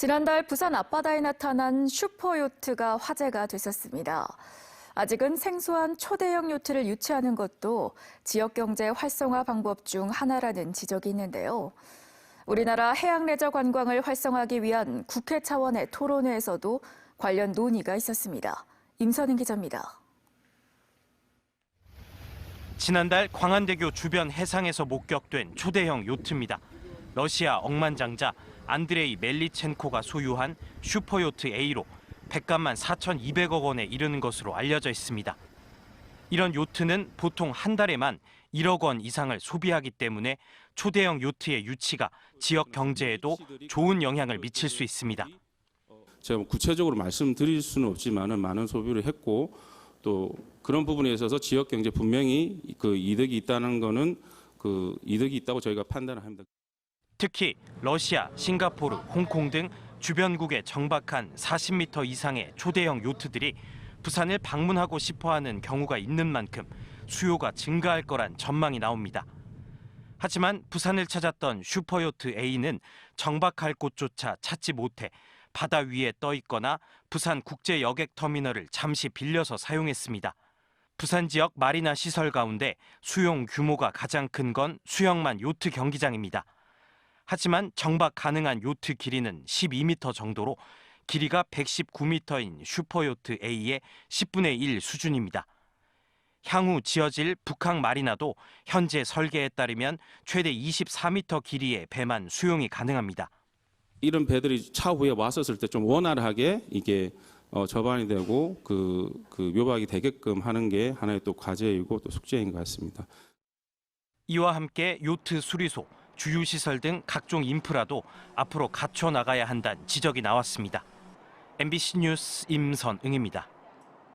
지난달 부산 앞바다에 나타난 슈퍼요트가 화제가 됐었습니다. 아직은 생소한 초대형 요트를 유치하는 것도 지역 경제 활성화 방법 중 하나라는 지적이 있는데요. 우리나라 해양 레저 관광을 활성화하기 위한 국회 차원의 토론회에서도 관련 논의가 있었습니다. 임선인 기자입니다. 지난달 광안대교 주변 해상에서 목격된 초대형 요트입니다. 러시아 억만장자 안드레이 멜리첸코가 소유한 슈퍼요트 A로 백값만 4,200억 원에 이르는 것으로 알려져 있습니다. 이런 요트는 보통 한 달에만 1억 원 이상을 소비하기 때문에 초대형 요트의 유치가 지역 경제에도 좋은 영향을 미칠 수 있습니다. 제가 뭐 구체적으로 말씀드릴 수는 없지만은 많은 소비를 했고 또 그런 부분에 있어서 지역 경제 분명히 그 이득이 있다는 거는 그 이득이 있다고 저희가 판단을 합니다. 특히 러시아, 싱가포르, 홍콩 등 주변국에 정박한 40m 이상의 초대형 요트들이 부산을 방문하고 싶어하는 경우가 있는 만큼 수요가 증가할 거란 전망이 나옵니다. 하지만 부산을 찾았던 슈퍼요트 A는 정박할 곳조차 찾지 못해 바다 위에 떠 있거나 부산 국제 여객 터미널을 잠시 빌려서 사용했습니다. 부산 지역 마리나 시설 가운데 수용 규모가 가장 큰 건 수영만 요트 경기장입니다. 하지만 정박 가능한 요트 길이는 12m 정도로 길이가 119m인 슈퍼요트 A의 10분의 1 수준입니다. 향후 지어질 북항 마리나도 현재 설계에 따르면 최대 24m 길이의 배만 수용이 가능합니다. 이런 배들이 차후에 왔었을 때 좀 원활하게 이게 어, 접안이 되고 그, 그 묘박이 되게끔 하는 게 하나의 또 과제이고 또 숙제인 것 같습니다. 이와 함께 요트 수리소, 주유시설 등 각종 인프라도 앞으로 갖춰 나가야 한다는 지적이 나왔습니다. MBC 뉴스 임선응입니다.